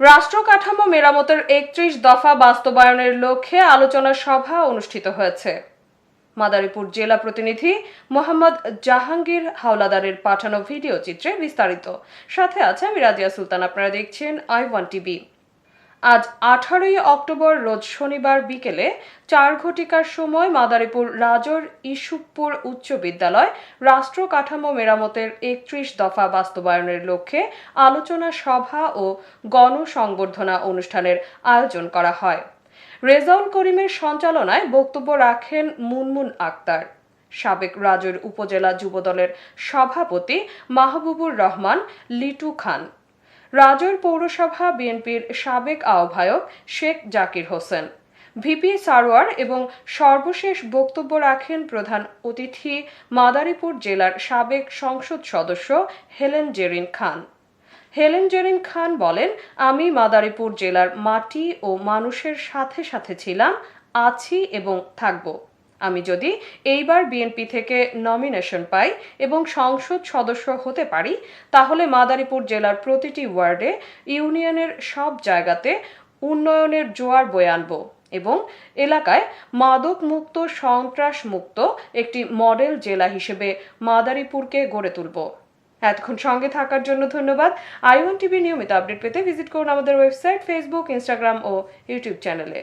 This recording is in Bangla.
রাষ্ট্র কাঠামো মেরামতের একত্রিশ দফা বাস্তবায়নের লক্ষ্যে আলোচনা সভা অনুষ্ঠিত হয়েছে। মাদারীপুর জেলা প্রতিনিধি মোহাম্মদ জাহাঙ্গীর হাওলাদারের পাঠানো ভিডিও চিত্রে বিস্তারিত। সাথে আছে আমি রাজিয়া সুলতান, আপনারা দেখছেন আই ওয়ান টিভি। আজ আঠারোই অক্টোবর রোজ শনিবার বিকেলে চার ঘটিকার সময় মাদারীপুর রাজর ইসুপুর উচ্চ বিদ্যালয় রাষ্ট্র কাঠামো মেরামতের একত্রিশ দফা বাস্তবায়নের লক্ষ্যে আলোচনা সভা ও গণসংবর্ধনা অনুষ্ঠানের আয়োজন করা হয়। রেজাউল করিমের সঞ্চালনায় বক্তব্য রাখেন মুনমুন আক্তার। সাবেক রাজর উপজেলা যুবদলের সভাপতি মাহবুবুর রহমান, লিটু খান। রাজর পৌরসভা বিএনপির সাবেক আহ্বায়ক শেখ জাকির হোসেন। ভিপি সারোয়ার এবং সর্বশেষ বক্তব্য রাখেন প্রধান অতিথি মাদারীপুর জেলার সাবেক সংসদ সদস্য হেলেন জেরিন খান। হেলেন জেরিন খান বলেন, আমি মাদারীপুর জেলার মাটি ও মানুষের সাথে সাথে ছিলাম, আছি এবং থাকব। আমি যদি এইবার বিএনপি থেকে নমিনেশন পাই এবং সংসদ সদস্য হতে পারি, তাহলে মাদারীপুর জেলার প্রতিটি ওয়ার্ডে ইউনিয়নের সব জায়গাতে উন্নয়নের জোয়ার বয়ে আনব এবং এলাকায় মাদক মুক্ত সন্ত্রাস মুক্ত একটি মডেল জেলা হিসেবে মাদারীপুরকে গড়ে তুলব। এতক্ষণ সঙ্গে থাকার জন্য ধন্যবাদ। আইওয়ান টিভি নিয়মিত আপডেট পেতে ভিজিট করুন আমাদের ওয়েবসাইট, ফেসবুক, ইনস্টাগ্রাম ও ইউটিউব চ্যানেলে।